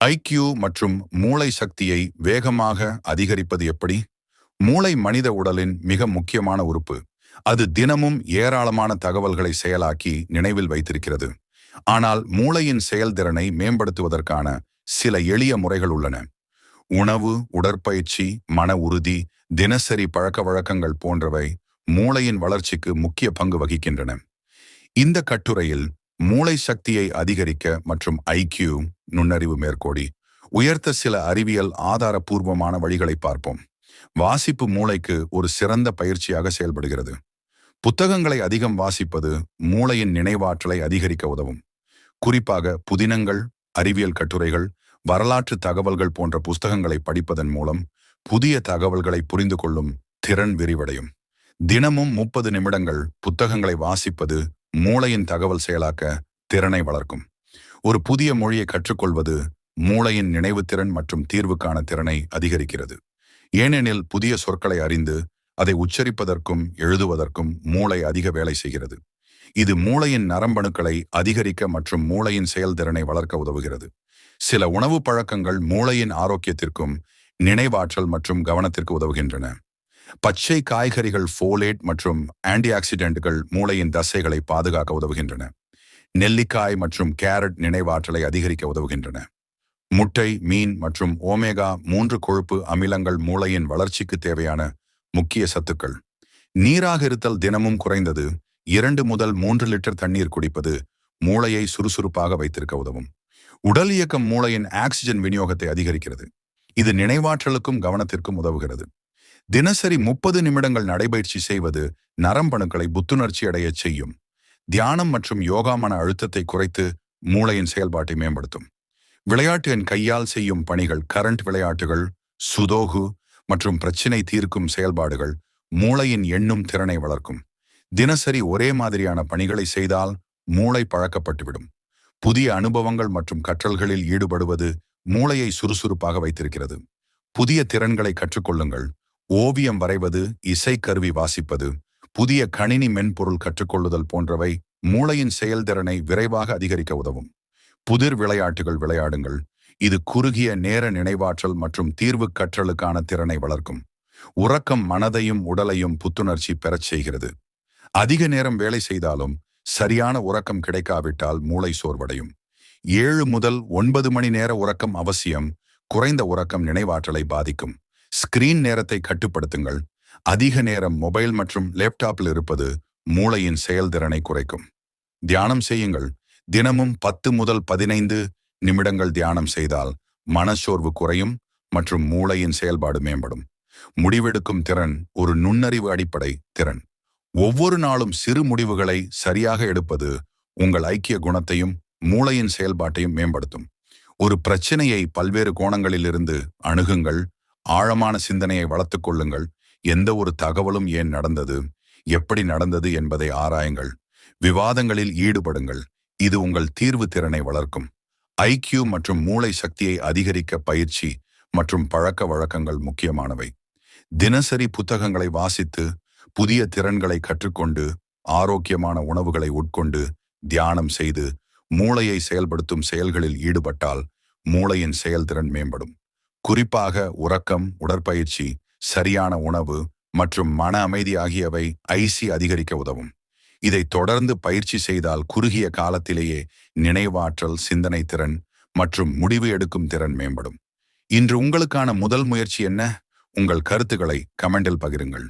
IQ மற்றும் மூளை சக்தியை வேகமாக அதிகரிப்பது எப்படி? மூளை மனித உடலின் மிக முக்கியமான உறுப்பு. அது தினமும் ஏராளமான தகவல்களை செயலாக்கி நினைவில் வைத்திருக்கிறது. ஆனால் மூளையின் செயல்திறனை மேம்படுத்துவதற்கான சில எளிய முறைகள் உள்ளன. உணவு உடற்பயிற்சி மன உறுதி தினசரி பழக்க வழக்கங்கள் போன்றவை மூளையின் வளர்ச்சிக்கு முக்கிய பங்கு வகிக்கின்றன. இந்த கட்டுரையில் மூளை சக்தியை அதிகரிக்க மற்றும் ஐக்கியூ நுண்ணறிவு மேற்கோடி உயர்த்த சில அறிவியல் ஆதாரபூர்வமான வழிகளை பார்ப்போம். வாசிப்பு மூளைக்கு ஒரு சிறந்த பயிற்சியாக செயல்படுகிறது. புத்தகங்களை அதிகம் வாசிப்பது மூளையின் நினைவாற்றலை அதிகரிக்க உதவும். குறிப்பாக புதினங்கள் அறிவியல் கட்டுரைகள் வரலாற்று தகவல்கள் போன்ற புஸ்தகங்களை படிப்பதன் மூலம் புதிய தகவல்களை புரிந்து கொள்ளும் திறன் விரிவடையும். தினமும் முப்பது நிமிடங்கள் புத்தகங்களை வாசிப்பது மூளையின் தகவல் செயலாக்க திறனை வளர்க்கும். ஒரு புதிய மொழியை கற்றுக்கொள்வது மூளையின் நினைவுத்திறன் மற்றும் தீர்வுக்கான திறனை அதிகரிக்கிறது. ஏனெனில் புதிய சொற்களை அறிந்து அதை உச்சரிப்பதற்கும் எழுதுவதற்கும் மூளை அதிக வேலை செய்கிறது. இது மூளையின் நரம்பணுக்களை அதிகரிக்க மற்றும் மூளையின் செயல்திறனை வளர்க்க உதவுகிறது. சில உணவு பழக்கங்கள் மூளையின் ஆரோக்கியத்திற்கும் நினைவாற்றல் மற்றும் கவனத்திற்கு உதவுகின்றன. பச்சை காய்கறிகள் ஃபோலேட் மற்றும் ஆன்டி ஆக்சிடென்ட்கள் மூளையின் தசைகளை பாதுகாக்க உதவுகின்றன. நெல்லிக்காய் மற்றும் கேரட் நினைவாற்றலை அதிகரிக்க உதவுகின்றன. முட்டை மீன் மற்றும் ஓமேகா மூன்று கொழுப்பு அமிலங்கள் மூளையின் வளர்ச்சிக்கு தேவையான முக்கிய சத்துக்கள். நீராக இருத்தல் தினமும் குறைந்தது இரண்டு முதல் மூன்று லிட்டர் தண்ணீர் குடிப்பது மூளையை சுறுசுறுப்பாக வைத்திருக்க உதவும். உடல் இயக்கம் மூளையின் ஆக்சிஜன் விநியோகத்தை அதிகரிக்கிறது. இது நினைவாற்றலுக்கும் கவனத்திற்கும் உதவுகிறது. தினசரி முப்பது நிமிடங்கள் நடைபயிற்சி செய்வது நரம்பணுக்களை புத்துணர்ச்சி அடையச் செய்யும். தியானம் மற்றும் யோகா மன அழுத்தத்தை குறைத்து மூளையின் செயல்பாட்டை மேம்படுத்தும். விளையாட்டு என் கையால் செய்யும் பணிகள் கரண்ட் விளையாட்டுகள் சுதோகு மற்றும் பிரச்சினை தீர்க்கும் செயல்பாடுகள் மூளையின் எண்ணும் திறனை வளர்க்கும். தினசரி ஒரே மாதிரியான பணிகளை செய்தால் மூளை பழக்கப்பட்டுவிடும். புதிய அனுபவங்கள் மற்றும் கற்றல்களில் ஈடுபடுவது மூளையை சுறுசுறுப்பாக வைத்திருக்கிறது. புதிய திறன்களை கற்றுக்கொள்ளுங்கள். ஓவியம் வரைவது இசைக்கருவி வாசிப்பது புதிய கணினி மென்பொருள் கற்றுக்கொள்ளுதல் போன்றவை மூளையின் செயல்திறனை விரைவாக அதிகரிக்க உதவும். புதிர் விளையாட்டுகள் விளையாடுங்கள். இது குறுகிய நேர நினைவாற்றல் மற்றும் தீர்வு கற்றலுக்கான திறனை வளர்க்கும். உறக்கம் மனதையும் உடலையும் புத்துணர்ச்சி பெறச் செய்கிறது. அதிக நேரம் வேலை செய்தாலும் சரியான உறக்கம் கிடைக்காவிட்டால் மூளை சோர்வடையும். ஏழு முதல் ஒன்பது மணி நேர உறக்கம் அவசியம். குறைந்த உறக்கம் நினைவாற்றலை பாதிக்கும். ஸ்கிரீன் நேரத்தை கட்டுப்படுத்துங்கள். அதிக நேரம் மொபைல் மற்றும் லேப்டாப்பில் இருப்பது மூளையின் செயல்திறனை குறைக்கும். தியானம் செய்யுங்கள். தினமும் பத்து முதல் பதினைந்து நிமிடங்கள் தியானம் செய்தால் மனச்சோர்வு குறையும் மற்றும் மூளையின் செயல்பாடு மேம்படும். முடிவெடுக்கும் திறன் ஒரு நுண்ணறிவு அடிப்படை திறன். ஒவ்வொரு நாளும் சிறு முடிவுகளை சரியாக எடுப்பது உங்கள் ஐக்கிய குணத்தையும் மூளையின் செயல்பாட்டையும் மேம்படுத்தும். ஒரு பிரச்சனையை பல்வேறு கோணங்களிலிருந்து அணுகுங்கள். ஆழமான சிந்தனையை வளர்த்துக் கொள்ளுங்கள். எந்த ஒரு தகவலும் ஏன் நடந்தது? எப்படி நடந்தது என்பதை ஆராயுங்கள். விவாதங்களில் ஈடுபடுங்கள். இது உங்கள் தீர்வு திறனை வளர்க்கும். ஐக்கியூ மற்றும் மூளை சக்தியை அதிகரிக்க பயிற்சி மற்றும் பழக்க வழக்கங்கள் முக்கியமானவை. தினசரி புத்தகங்களை வாசித்து புதிய திறன்களை கற்றுக்கொண்டு ஆரோக்கியமான உணவுகளை உட்கொண்டு தியானம் செய்து மூளையை செயல்படுத்தும் செயல்களில் ஈடுபட்டால் மூளையின் செயல்திறன் மேம்படும். குறிப்பாக உறக்கம் உடற்பயிற்சி சரியான உணவு மற்றும் மன அமைதி ஆகியவை ஐசி அதிகரிக்க உதவும். இதை தொடர்ந்து பயிற்சி செய்தால் குறுகிய காலத்திலேயே நினைவாற்றல் சிந்தனை திறன் மற்றும் முடிவு எடுக்கும் திறன் மேம்படும். இன்று உங்களுக்கான முதல் முயற்சி என்ன? உங்கள் கருத்துக்களை கமெண்டில் பகிருங்கள்.